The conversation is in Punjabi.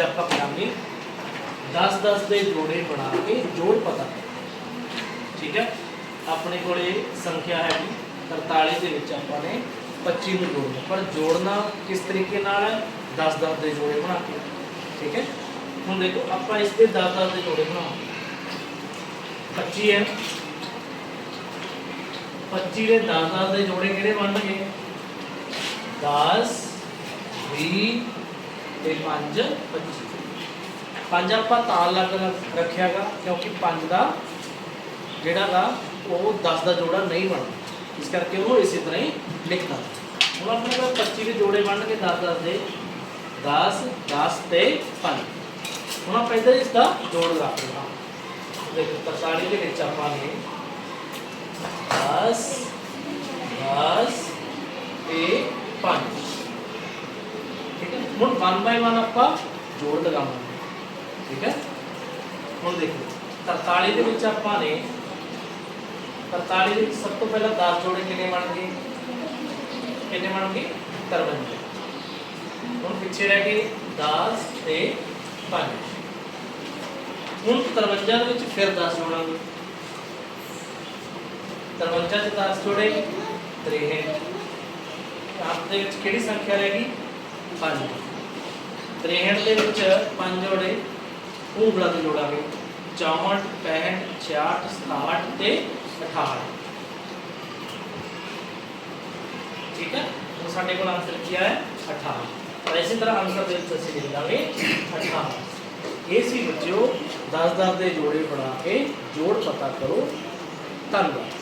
ਅੱਜ ਆਪਾਂ 10 10 ਦੇ ਜੋੜੇ ਬਣਾ ਕੇ ਜੋੜ ਪਤਾ। ਠੀਕ ਹੈ? ਆਪਣੇ ਕੋਲੇ ਸੰਖਿਆ ਹੈ 43 ਦੇ ਵਿੱਚ ਆਪਾਂ ਨੇ 25 ਨੂੰ ਜੋੜਨਾ ਪਰ ਜੋੜਨਾ ਕਿਸ ਤਰੀਕੇ ਨਾਲ ਹੈ? 10 10 ਦੇ ਜੋੜੇ ਬਣਾ ਕੇ। ਠੀਕ ਹੈ? ਹੁਣ ਦੇਖੋ, ਆਪਾਂ ਇਸ ਦੇ 10 10 ਦੇ ਜੋੜੇ ਬਣਾਵਾਂਗੇ 25 ਹੈ। 25 ਦੇ 10 10 ਦੇ ਜੋੜੇ ਕਿਹੜੇ ਬਣਨਗੇ? 10 20 ਤੇ 5 25 ਪੰਜ ਆਪਾਂ ਤਾਂ ਲੱਗ ਰੱਖਿਆਗਾ, ਕਿਉਂਕਿ ਪੰਜ ਦਾ ਜਿਹੜਾ ਗਾ, ਉਹ 10 ਦਾ ਜੋੜਾ ਨਹੀਂ ਬਣਦਾ। ਇਸ ਕਰਕੇ ਉਹਨੂੰ ਇਸੇ ਤਰ੍ਹਾਂ ਹੀ ਲਿਖਣਾ ਹੁਣ ਆਪਣੇ ਕੋਲ 25 ਦੇ ਜੋੜੇ ਬਣਨਗੇ 10 10 ਦੇ 10 10 ਤੇ 5 ਹੁਣ ਆਪਾਂ ਇੱਧਰ ਇਸ ਦਾ ਜੋੜ ਲਾ ਲਵਾਂ ਦੇਖੋ 43 ਦੇ ਵਿੱਚ ਆਪਾਂ ਨੇ 10 10 ਤੇ 5 ਹੁਣ 1 ਬਾਈ 1 ਆਪਾਂ ਜੋੜ ਲਗਾਵਾਂਗੇ। ਠੀਕ ਹੈ? ਹੁਣ ਦੇਖੋ 43 ਦੇ ਵਿੱਚ ਆਪਾਂ ਨੇ 43 ਦੇ ਵਿੱਚ ਸਭ ਤੋਂ ਪਹਿਲਾਂ 10 ਜੋੜੇ ਕਿੰਨੇ ਬਣਨਗੇ ਕਿੰਨੇ ਬਣਨਗੇ 53 ਹੁਣ ਪਿੱਛੇ ਰਹਿ ਗਏ 10 ਤੇ 5 ਹੁਣ 53 ਦੇ ਵਿੱਚ ਫਿਰ 10 ਜੋੜਾਂਗੇ। 53 ਚ 10 ਜੋੜੇ 63 ਆਪ ਦੇ ਵਿੱਚ ਕਿਹੜੀ ਸੰਖਿਆ ਰਹਿ ਗਈ? 5 63 ਦੇ ਵਿੱਚ 5 ਜੋੜੇ ਉਂਗਲਾਂ ਤੇ ਜੋੜਾਂਗੇ 64 65 66 67 ਤੇ 68 ਠੀਕ ਹੈ ਹੁਣ ਸਾਡੇ ਕੋਲ ਆਨਸਰ ਕੀ ਹੈ 18 ਔਰ ਇਸੇ ਤਰ੍ਹਾਂ ਆਨਸਰ ਦੇ ਵਿੱਚ ਅਸੀਂ ਲਿਖ ਦਾਂਗੇ 18 ਇਹ ਸੀ ਬੱਚਿਓ 10 10 ਦੇ ਜੋੜੇ ਬਣਾ ਕੇ ਜੋੜ ਪਤਾ ਕਰੋ। ਧੰਨਵਾਦ।